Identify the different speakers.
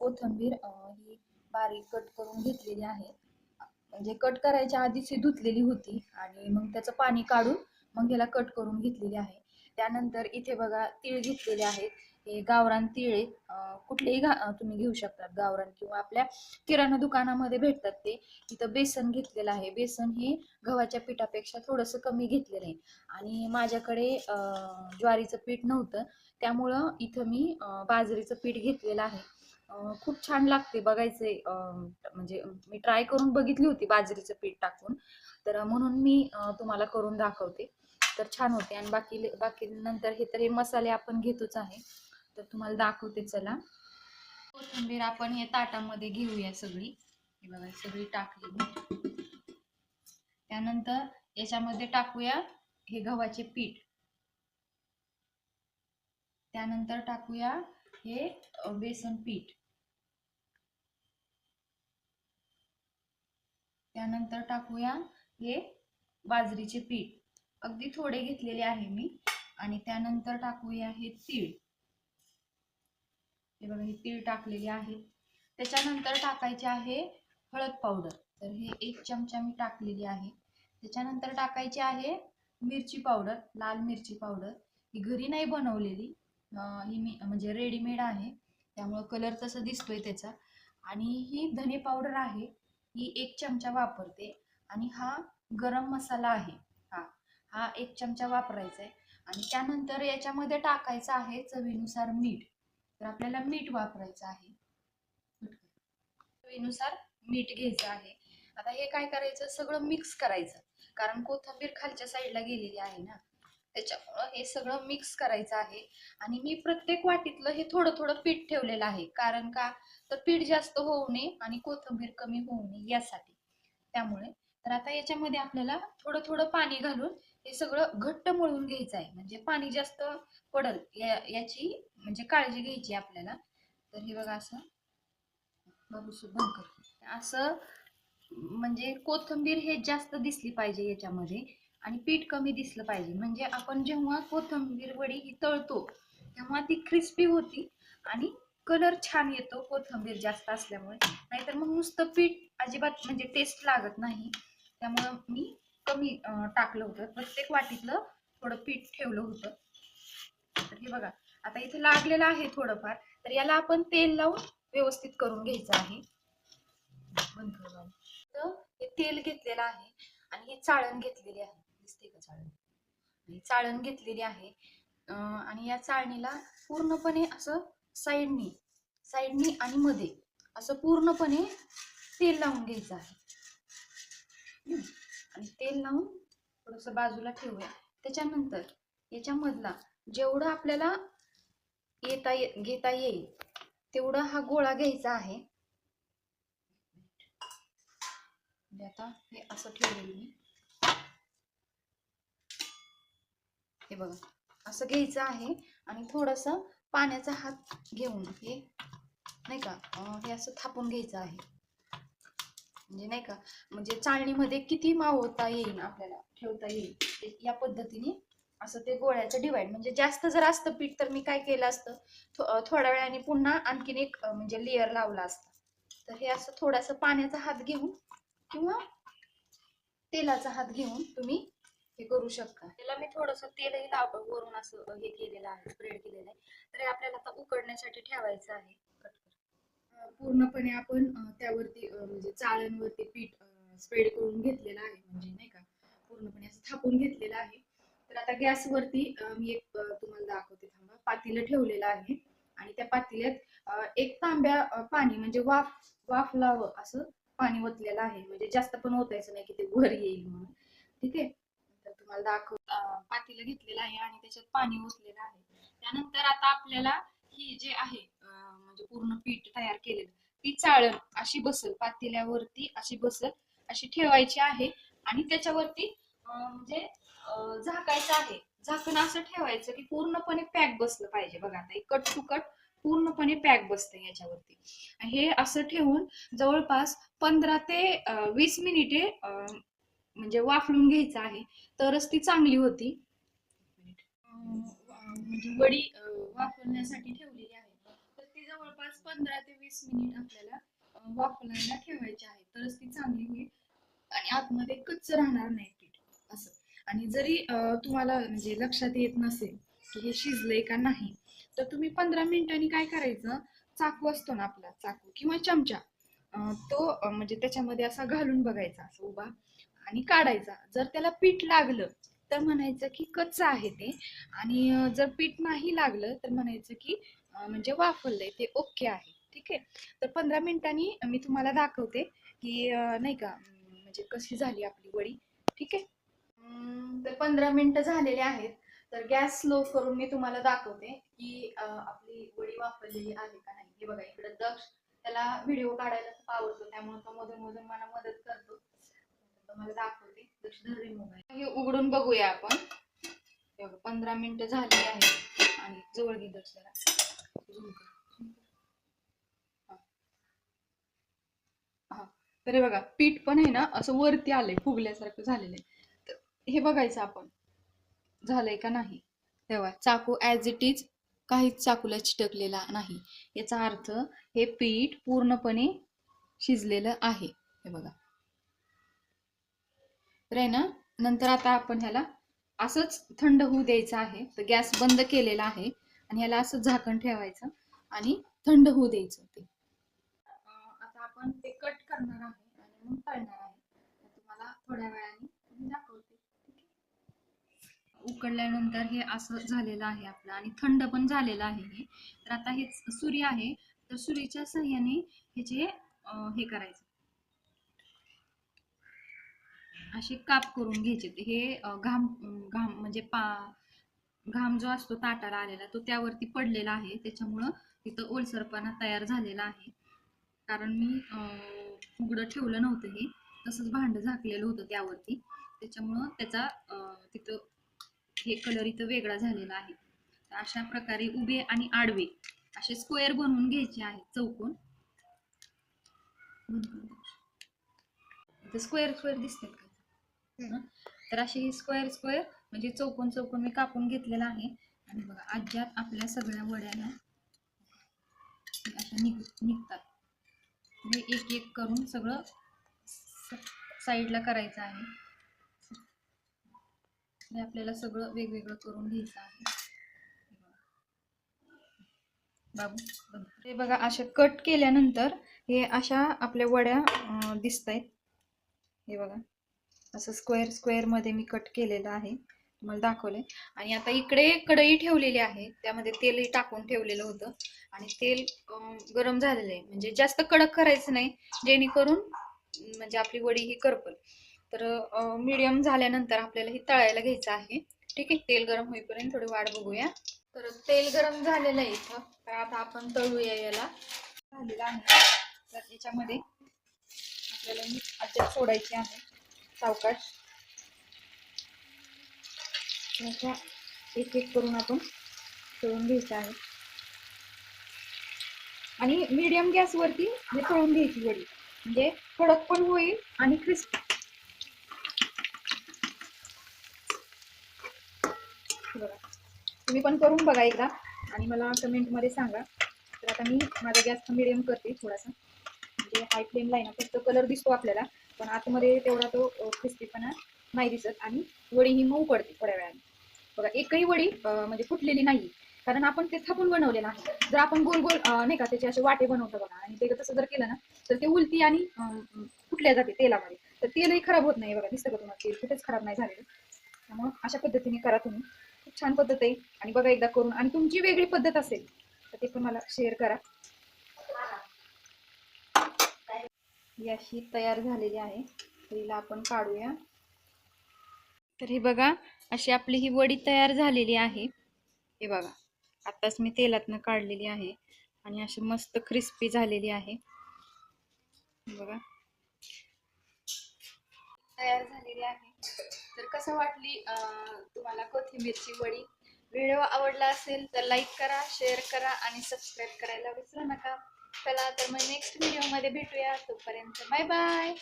Speaker 1: कोथिंबीर ही बारीक कट करून घेतलेली आहे. म्हणजे कट करायच्या आधीच ही धुतलेली होती आणि मग त्याचं पाणी काढून मग ह्याला कट करून घेतलेली आहे. त्यानंतर इथे बघा तीळ घेतलेले आहेत. हे गावरान तिळे कुठलेही घा तुम्ही घेऊ शकतात गावरान किंवा आपल्या किराणा दुकानामध्ये भेटतात ते. इथं बेसन घेतलेलं आहे. बेसन हे गव्हाच्या पिठापेक्षा थोडंसं कमी घेतलेलं आहे. आणि माझ्याकडे ज्वारीचं पीठ नव्हतं. त्यामुळं इथं मी बाजरीचं पीठ घेतलेलं आहे. खूप छान लागते बघायचे म्हणजे मी ट्राय करून बघितली होती बाजरीचं पीठ टाकून. तर म्हणून मी तुम्हाला करून दाखवते. तर छान होते आणि बाकी बाकी नंतर हे तर हे मसाले आपण घेतोच आहे. तर तुम्हाला दाखवते चला. कोथिंबीर आपण हे ताटामध्ये घेऊया सगळी. हे बघा सगळी टाकली त्यानंतर याच्यामध्ये टाकूया हे गव्हाचे पीठ. त्यानंतर टाकूया हे बेसन पीठ. त्यानंतर टाकूया हे बाजरीचे पीठ. अगदी थोडे घेतलेले आहे मी. आणि त्यानंतर टाकूया हे तीळ. हे बघा हे तीळ टाकलेले आहेत त्याच्यानंतर टाकायचे आहे हळद पावडर. तर हे एक चमचा मी टाकलेली आहे. त्याच्यानंतर टाकायची आहे मिरची पावडर लाल मिरची पावडर. ही घरी नाही बनवलेली. ही मी म्हणजे रेडीमेड आहे. त्यामुळं कलर तसा दिसतोय त्याचा. आणि ही धने पावडर आहे. ही एक चमचा वापरते. आणि हा गरम मसाला आहे. हा हा एक चमचा वापरायचा आहे. आणि त्यानंतर याच्यामध्ये टाकायचं आहे चवीनुसार मीठ. तर आपल्याला मीठ वापरायचं आहे. चवीनुसार मीठ घ्यायचं आहे. आता हे काय करायचं? सगळं मिक्स करायचं. कारण कोथंबीर खालच्या साईडला गेलेली आहे ना. त्याच्यामुळं हे सगळं मिक्स करायचं आहे. आणि मी प्रत्येक वाटीतलं हे थोडं थोडं पीठ ठेवलेलं आहे. कारण का? तर पीठ जास्त होऊ नये आणि कोथिंबीर कमी होऊ नये यासाठी. त्यामुळे तर आता याच्यामध्ये आपल्याला थोडं थोडं पाणी घालून हे सगळं घट्ट मळून घ्यायचं आहे. म्हणजे पाणी जास्त पडल या याची म्हणजे काळजी घ्यायची आपल्याला. तर हे बघा असं बघू शुभंकर असं म्हणजे कोथिंबीर हे जास्त दिसली पाहिजे याच्यामध्ये. आणि पीठ कमी दिसलं पाहिजे. म्हणजे आपण जेव्हा कोथिंबीर वडी ही तळतो तेव्हा ती क्रिस्पी होती आणि कलर छान येतो कोथिंबीर जास्त असल्यामुळे. नाहीतर मग नुसतं पीठ अजिबात म्हणजे टेस्ट लागत नाही. त्यामुळं मी कमी टाकलं होतं. प्रत्येक वाटीतलं थोडं पीठ ठेवलं होतं. तर हे बघा आता इथे लागलेलं आहे थोडंफार. तर याला आपण तेल लावून व्यवस्थित करून घ्यायचं आहे. बंद तर हे तेल घेतलेलं आहे आणि हे चाळण घेतलेली आहे. दिसते का चाळण? म्हणजे चाळण घेतलेली आहे. आणि या चाळणीला पूर्णपणे असं साईडनी साईडनी आणि मध्ये असं पूर्णपणे तेल लावून घ्यायचं आहे. आणि तेल लावून थोडंसं बाजूला ठेवूया. त्याच्यानंतर याच्यामधला जेवढं आपल्याला येता ये घेता येईल तेवढा हा गोळा घ्यायचा आहे. म्हणजे आता हे असं ठेवलेलं मी हे बघा. असं घ्यायचं आहे आणि थोडंसं पाण्याचा हात घेऊन हे नाही का हे असं थापून घ्यायचं आहे. म्हणजे नाही का म्हणजे चाळणीमध्ये किती मावता येईल आपल्याला ठेवता येईल ते या पद्धतीने असं ते गोळ्याचं डिवाइड म्हणजे जास्त जर असतं पीठ तर मी काय केलं असतं थो- थोड्या वेळाने पुन्हा आणखीन एक म्हणजे लेअर लावला असता. तर हे असं थोडासा पाण्याचा हात घेऊन किंवा तेलाचा हात घेऊन तुम्ही हे करू शकता. त्याला मी थोडस तेलही लाव वरून असं हे केलेलं आहे स्प्रेड केलेलं आहे. तर हे आपल्याला आता उकडण्यासाठी ठेवायचं आहे. पूर्णपणे आपण त्यावरती म्हणजे चाळणवरती पीठ स्प्रेड करून घेतलेलं आहे. म्हणजे नाही का पूर्णपणे असं थापून घेतलेलं आहे. तर आता गॅसवरती मी एक तुम्हाला दाखवते थांबा. पातेलं ठेवलेलं आहे. आणि त्या पातेल्यात एक तांब्या पाणी म्हणजे वाफ वाफ लावं असं पाणी ओतलेलं आहे. म्हणजे जास्त पण ओतायचं नाही की ते वर येईल म्हणून. ठीक आहे? दाखव पातेलं घेतलेलं आहे आणि त्याच्यात पाणी ओसलेलं आहे. त्यानंतर आता आपल्याला ही जे आहे म्हणजे पूर्ण पीठ तयार केलेलं ती चाळण अशी बसल पातेल्यावरती अशी बसल अशी ठेवायची आहे आणि त्याच्यावरती म्हणजे झाकायचं आहे. झाकण असं ठेवायचं की पूर्णपणे पॅक बसलं पाहिजे. बघा आता कट टू कट पूर्णपणे पॅक बसते याच्यावरती. हे असं ठेवून जवळपास पंधरा ते वीस मिनिटे अं, म्हणजे वाफलून घ्यायचं आहे तरच ती चांगली होती. म्हणजे वडी अं, वाफवण्यासाठी ठेवलेली आहे. तर ती जवळपास पंधरा ते वीस मिनिट आपल्याला अं, ठेवायची आहे तरच ती चांगली होईल. आणि आतमध्ये कच्च राहणार नाही पीठ असं. आणि जरी तुम्हाला म्हणजे लक्षात येत नसेल की हे शिजलंय का नाही तर तुम्ही पंधरा मिनिटांनी काय करायचं चाकू असतो ना आपला चाकू किंवा चमचा तो म्हणजे त्याच्यामध्ये असा घालून बघायचा असं उभा. आणि काढायचा. जर त्याला पीठ लागलं तर म्हणायचं की कच्चं आहे ते. आणि जर पीठ नाही लागलं तर म्हणायचं की म्हणजे वाफरलंय ते ओके आहे. ठीक आहे? तर पंधरा मिनिटांनी मी तुम्हाला दाखवते की नाही का म्हणजे कशी झाली आपली वडी. ठीक आहे? तर पंधरा मिनिटं झालेले आहेत. तर गॅस स्लो करून मी तुम्हाला दाखवते की आपली वडी वापरलेली आहे का नाही. हे बघा इकडे दक्ष त्याला व्हिडिओ काढायला खूप आवडतो. त्यामुळे तो मधून मधून मला मदत करतो. दाखवते. मोबाईल. हे उघडून बघूया आपण. पंधरा मिनिटं झाली आहे. आणि जवळ घे दक्ष हा. हा. तर हे बघा पीठ पण आहे ना असं वरती आलंय फुगल्यासारखं झालेलं आहे. तर हे बघायचं आपण. झालंय का नाही? तेव्हा चाकू ॲज इट इज काहीच चाकूला चिटकलेला नाही. याचा अर्थ हे पीठ पूर्णपणे शिजलेलं आहे. हे बघा. तर आहे ना नंतर आता आपण ह्याला असंच थंड होऊ द्यायचं आहे. तर गॅस बंद केलेला आहे आणि ह्याला असं झाकण ठेवायचं आणि थंड होऊ द्यायचं ते. आता आपण ते कट करणार आहे आणि मग तळणार आहे. तुम्हाला थोड्या वेळाने दाखवते. उकडल्यानंतर हे असं झालेलं आहे आपलं आणि थंड पण झालेलं आहे हे. तर आता हे सुरी आहे. तर सुरीच्या सहाय्याने ह्याचे हे करायचं. असे काप करून घ्यायचे. हे घाम घाम म्हणजे पा घाम जो असतो ताटाला आलेला तो त्यावरती पडलेला आहे. त्याच्यामुळं तिथं ओलसरपणा तयार झालेला आहे. कारण मी उघडं ठेवलं नव्हतं हे. तसंच भांडं झाकलेलं होतं त्यावरती. त्याच्यामुळं त्याचा तिथं हे कलर इथं वेगळा झालेला आहे. तर अशा प्रकारे उभे आणि आडवे असे स्क्वेअर बनवून घ्यायचे आहेत चौकोन. स्क्वेअर स्क्वेअर दिसतात का? तर अशी ही स्क्वेअर स्क्वेअर म्हणजे चौकोन चौकून मी कापून घेतलेला आहे. आणि बघा आज्यात आपल्या सगळ्या वड्या अशा निघ निघतात. म्हणजे एक एक करून सगळं साईडला करायचं आहे. हे आपल्याला सगळं वेगवेगळं करून घ्यायचं आहे. बाबू हे बघा अशा कट केल्यानंतर हे अशा आपल्या वड्या दिसत आहेत हे बघा. असं स्क्वेअर स्क्वेअरमध्ये मी कट केलेलं आहे. तुम्हाला दाखवलंय. आणि आता इकडे कढई ठेवलेली आहे. त्यामध्ये तेलही टाकून ठेवलेलं होतं. आणि तेल गरम झालेलं आहे. म्हणजे जास्त कडक करायचं नाही. जेणेकरून म्हणजे आपली वडी ही करपल. तर मीडियम झाल्यानंतर आपल्याला ही तळायला घ्यायचं आहे. ठीक आहे? तेल गरम होईपर्यंत थोडी वाट बघूया. तर तेल गरम झालेलं आहे इथं. तर आता आपण तळूया याला. झालेलं आहे. तर याच्यामध्ये आपल्याला ही अद्याप सोडायची आहे. सावकाश. अशा एक एक करून आपण तळून घ्यायचं आहे. आणि मीडियम गॅसवरती हे म्हणजे तळून घ्यायची वडी. म्हणजे कडक पण होईल आणि क्रिस्पी बघा. तुम्ही पण करून बघा एकदा. आणि मला कमेंटमध्ये सांगा. तर आता मी माझा गॅस मिडियम करते थोडासा. म्हणजे हाय फ्लेम आहे ना फक्त कलर दिसतो आपल्याला. पण आतमध्ये तेवढा तो क्रिस्पीपणा नाही दिसत आणि वडी ही मऊ पडते थोड्या वेळाने. बघा एकही वडी म्हणजे फुटलेली नाही. कारण आपण ते थापून बनवलेलं आहे जर आपण गोल गोल नाही का त्याचे असे वाटे बनवतो बघा आणि ते तसं जर केलं ना तर ते उलटी आणि फुटल्या जाते तेलामध्ये. तर तेलही खराब होत नाही बघा दिसतं का तुम्हाला? तेल कुठेच खराब नाही झालेलं. त्यामुळं अशा पद्धतीने करा तुम्ही. खूप छान पद्धत आहे. आणि बघा एकदा करून आणि तुमची वेगळी पद्धत असेल तर ते पण मला शेअर करा. ही अशी तयार झालेली आहे. तर हिला आपण काढूया. तर हे बघा अशी आपली ही वडी तयार झालेली आहे. हे बघा आताच मी तेलातनं काढलेली आहे आणि अशी मस्त क्रिस्पी झालेली आहे. बघा. तयार झालेली आहे. तर कसं वाटली तुम्हाला कोथिंबीरची वडी? व्हिडिओ आवडला असेल तर लाईक करा शेअर करा आणि सबस्क्राईब करायला विसरू नका. चला तर मग नेक्स्ट व्हिडिओमध्ये भेटूया. तोपर्यंत बाय बाय